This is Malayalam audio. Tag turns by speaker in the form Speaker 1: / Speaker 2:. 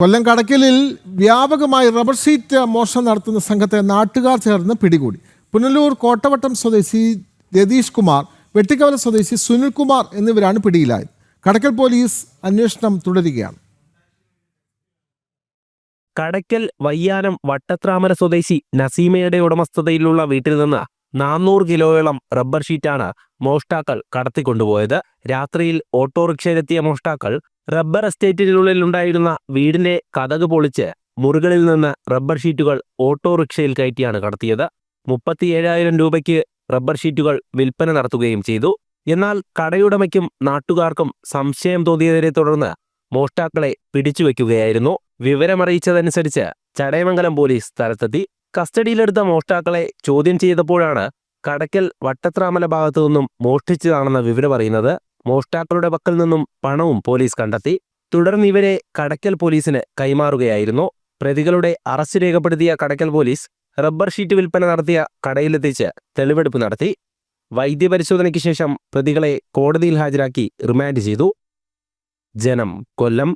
Speaker 1: കൊല്ലം കടക്കലിൽ വ്യാപകമായി റബ്ബർ സീറ്റ് മോഷണം നടത്തുന്ന സംഘത്തെ നാട്ടുകാർ ചേർന്ന് പിടികൂടി. പുനലൂർ കോട്ടവട്ടം സ്വദേശി രതീഷ് കുമാർ വെട്ടിക്കവല സ്വദേശി സുനിൽകുമാർ എന്നിവരാണ് പിടിയിലായത്. കടക്കൽ പോലീസ് അന്വേഷണം തുടരുകയാണ്.
Speaker 2: കടക്കൽ വയ്യാനം വട്ടത്രാമര സ്വദേശി നസീമയുടെ ഉടമസ്ഥതയിലുള്ള വീട്ടിൽ നിന്ന് നാനൂറ് കിലോയോളം റബ്ബർ ഷീറ്റാണ് മോഷ്ടാക്കൾ കടത്തിക്കൊണ്ടുപോയത്. രാത്രിയിൽ ഓട്ടോറിക്ഷയിലെത്തിയ മോഷ്ടാക്കൾ റബ്ബർ എസ്റ്റേറ്റിനുള്ളിൽ ഉണ്ടായിരുന്ന വീടിന്റെ കതക് പൊളിച്ച് മുറികളിൽ നിന്ന് റബ്ബർ ഷീറ്റുകൾ ഓട്ടോറിക്ഷയിൽ കയറ്റിയാണ് കടത്തിയത്. മുപ്പത്തിയേഴായിരം രൂപയ്ക്ക് റബ്ബർ ഷീറ്റുകൾ വിൽപ്പന നടത്തുകയും ചെയ്തു. എന്നാൽ കടയുടമയ്ക്കും നാട്ടുകാർക്കും സംശയം തോന്നിയതിനെ തുടർന്ന് മോഷ്ടാക്കളെ പിടിച്ചുവെക്കുകയായിരുന്നു. വിവരമറിയിച്ചതനുസരിച്ച് ചടയമംഗലം പോലീസ് സ്ഥലത്തെത്തി. കസ്റ്റഡിയിലെടുത്ത മോഷ്ടാക്കളെ ചോദ്യം ചെയ്തപ്പോഴാണ് കടക്കൽ വട്ടത്രാമല ഭാഗത്തു നിന്നും മോഷ്ടിച്ചതാണെന്ന വിവരം അറിയുന്നത്. മോഷ്ടാക്കളുടെ പക്കൽ നിന്നും പണവും പോലീസ് കണ്ടെത്തി. തുടർന്ന് ഇവരെ കടയ്ക്കൽ പോലീസിന് കൈമാറുകയായിരുന്നു. പ്രതികളുടെ അറസ്റ്റ് രേഖപ്പെടുത്തിയ കടയ്ക്കൽ പോലീസ് റബ്ബർ ഷീറ്റ് വിൽപ്പന നടത്തിയ കടയിലെത്തിച്ച് തെളിവെടുപ്പ് നടത്തി. വൈദ്യപരിശോധനയ്ക്ക് ശേഷം പ്രതികളെ കോടതിയിൽ ഹാജരാക്കി റിമാൻഡ് ചെയ്തു. ജനം കൊല്ലം.